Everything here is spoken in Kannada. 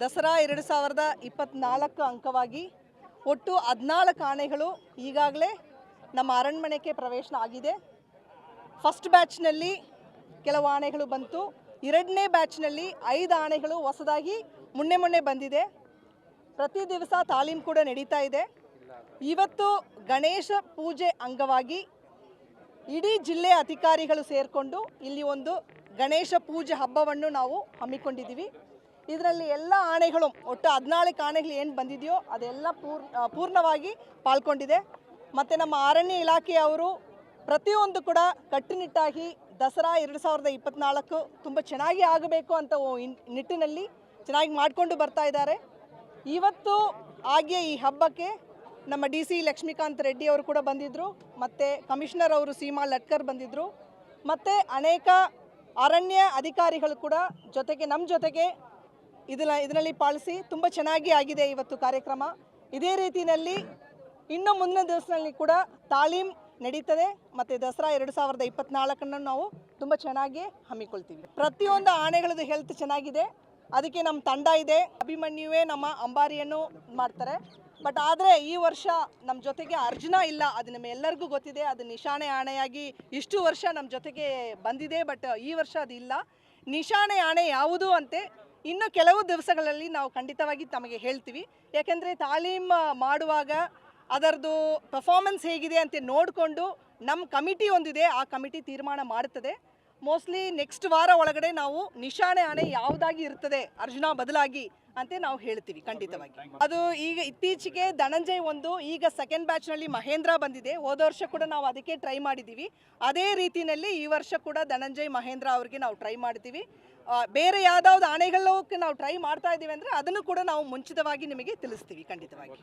ದಸರಾ ಎರಡು ಸಾವಿರದ ಇಪ್ಪತ್ತ್ನಾಲ್ಕು ಅಂಕವಾಗಿ ಒಟ್ಟು ಹದಿನಾಲ್ಕು ಆನೆಗಳು ಈಗಾಗಲೇ ನಮ್ಮ ಅರಣ್ಮನೆಗೆ ಪ್ರವೇಶನ ಆಗಿದೆ. ಫಸ್ಟ್ ಬ್ಯಾಚ್ನಲ್ಲಿ ಕೆಲವು ಆನೆಗಳು ಬಂತು. ಎರಡನೇ ಬ್ಯಾಚ್ನಲ್ಲಿ ಐದು ಆನೆಗಳು ಹೊಸದಾಗಿ ಮೊನ್ನೆ ಮೊನ್ನೆ ಬಂದಿದೆ. ಪ್ರತಿ ದಿವಸ ತಾಲೀಮ್ ಕೂಡ ನಡೀತಾ ಇದೆ. ಇವತ್ತು ಗಣೇಶ ಪೂಜೆ ಅಂಗವಾಗಿ ಇಡೀ ಜಿಲ್ಲೆ ಅಧಿಕಾರಿಗಳು ಸೇರಿಕೊಂಡು ಇಲ್ಲಿ ಒಂದು ಗಣೇಶ ಪೂಜೆ ಹಬ್ಬವನ್ನು ನಾವು ಹಮ್ಮಿಕೊಂಡಿದ್ದೀವಿ. ಇದರಲ್ಲಿ ಎಲ್ಲ ಆನೆಗಳು ಒಟ್ಟು ಹದಿನಾಲ್ಕು ಆನೆಗಳು ಏನು ಬಂದಿದೆಯೋ ಅದೆಲ್ಲ ಪೂರ್ ಪೂರ್ಣವಾಗಿ ಪಾಲ್ಗೊಂಡಿದೆ. ಮತ್ತು ನಮ್ಮ ಅರಣ್ಯ ಇಲಾಖೆಯವರು ಪ್ರತಿಯೊಂದು ಕೂಡ ಕಟ್ಟುನಿಟ್ಟಾಗಿ ದಸರಾ ಎರಡು ಸಾವಿರದ ಇಪ್ಪತ್ತ್ನಾಲ್ಕು ತುಂಬ ಚೆನ್ನಾಗಿ ಆಗಬೇಕು ಅಂತ ನಿಟ್ಟಿನಲ್ಲಿ ಚೆನ್ನಾಗಿ ಮಾಡಿಕೊಂಡು ಬರ್ತಾ ಇದ್ದಾರೆ. ಇವತ್ತು ಹಾಗೆ ಈ ಹಬ್ಬಕ್ಕೆ ನಮ್ಮ ಡಿ ಸಿ ಲಕ್ಷ್ಮೀಕಾಂತ್ ರೆಡ್ಡಿ ಅವರು ಕೂಡ ಬಂದಿದ್ದರು ಮತ್ತು ಕಮಿಷನರ್ ಅವರು ಸೀಮಾ ಲಟ್ಕರ್ ಬಂದಿದ್ದರು ಮತ್ತು ಅನೇಕ ಅರಣ್ಯ ಅಧಿಕಾರಿಗಳು ಕೂಡ ಜೊತೆಗೆ, ನಮ್ಮ ಜೊತೆಗೆ ಇದನ್ನ, ಇದರಲ್ಲಿ ಪಾಲಿಸಿ ತುಂಬ ಚೆನ್ನಾಗಿ ಆಗಿದೆ ಇವತ್ತು ಕಾರ್ಯಕ್ರಮ. ಇದೇ ರೀತಿಯಲ್ಲಿ ಇನ್ನು ಮುಂದಿನ ದಿವಸದಲ್ಲಿ ಕೂಡ ತಾಲೀಮ್ ನಡೀತದೆ ಮತ್ತು ದಸರಾ ಎರಡು ಸಾವಿರದ ಇಪ್ಪತ್ನಾಲ್ಕನ್ನು ನಾವು ತುಂಬ ಚೆನ್ನಾಗಿ ಹಮ್ಮಿಕೊಳ್ತೀವಿ. ಪ್ರತಿಯೊಂದು ಆನೆಗಳದ್ದು ಹೆಲ್ತ್ ಚೆನ್ನಾಗಿದೆ. ಅದಕ್ಕೆ ನಮ್ಮ ತಂಡ ಇದೆ. ಅಭಿಮನ್ಯುವೇ ನಮ್ಮ ಅಂಬಾರಿಯನ್ನು ಮಾಡ್ತಾರೆ. ಬಟ್ ಆದರೆ ಈ ವರ್ಷ ನಮ್ಮ ಜೊತೆಗೆ ಅರ್ಜುನ ಇಲ್ಲ. ಅದು ನಮ್ಮ ಎಲ್ಲರಿಗೂ ಗೊತ್ತಿದೆ. ಅದು ನಿಶಾನೆ ಆಣೆಯಾಗಿ ಇಷ್ಟು ವರ್ಷ ನಮ್ಮ ಜೊತೆಗೆ ಬಂದಿದೆ. ಬಟ್ ಈ ವರ್ಷ ಅದು ಇಲ್ಲ. ನಿಶಾನೆ ಆಣೆ ಯಾವುದು ಅಂತೆ ಇನ್ನು ಕೆಲವು ದಿವಸಗಳಲ್ಲಿ ನಾವು ಖಂಡಿತವಾಗಿ ತಮಗೆ ಹೇಳ್ತೀವಿ. ಯಾಕೆಂದರೆ ತಾಲೀಮ್ ಮಾಡುವಾಗ ಅದರದ್ದು ಪರ್ಫಾರ್ಮೆನ್ಸ್ ಹೇಗಿದೆ ಅಂತ ನೋಡಿಕೊಂಡು ನಮ್ಮ ಕಮಿಟಿ ಒಂದಿದೆ, ಆ ಕಮಿಟಿ ತೀರ್ಮಾನ ಮಾಡುತ್ತದೆ. ಮೋಸ್ಟ್ಲಿ ನೆಕ್ಸ್ಟ್ ವಾರ ಒಳಗಡೆ ನಾವು ನಿಶಾನೆ ಆನೆ ಯಾವುದಾಗಿ ಇರ್ತದೆ, ಅರ್ಜುನ ಬದಲಾಗಿ ಅಂತ ನಾವು ಹೇಳ್ತೀವಿ ಖಂಡಿತವಾಗಿ. ಅದು ಈಗ ಇತ್ತೀಚೆಗೆ ಧನಂಜಯ್ ಒಂದು ಈಗ ಸೆಕೆಂಡ್ ಬ್ಯಾಚ್ನಲ್ಲಿ ಮಹೇಂದ್ರ ಬಂದಿದೆ. ಹೋದ ವರ್ಷ ಕೂಡ ನಾವು ಅದಕ್ಕೆ ಟ್ರೈ ಮಾಡಿದ್ದೀವಿ. ಅದೇ ರೀತಿಯಲ್ಲಿ ಈ ವರ್ಷ ಕೂಡ ಧನಂಜಯ್ ಮಹೇಂದ್ರ ಅವ್ರಿಗೆ ನಾವು ಟ್ರೈ ಮಾಡ್ತೀವಿ. ಬೇರೆ ಯಾವ್ದಾವ್ದು ಆನೆಗಳಕ್ಕೆ ನಾವು ಟ್ರೈ ಮಾಡ್ತಾ ಇದ್ದೀವಿ ಅಂದರೆ ಅದನ್ನು ಕೂಡ ನಾವು ಮುಂಚಿತವಾಗಿ ನಿಮಗೆ ತಿಳಿಸ್ತೀವಿ ಖಂಡಿತವಾಗಿ.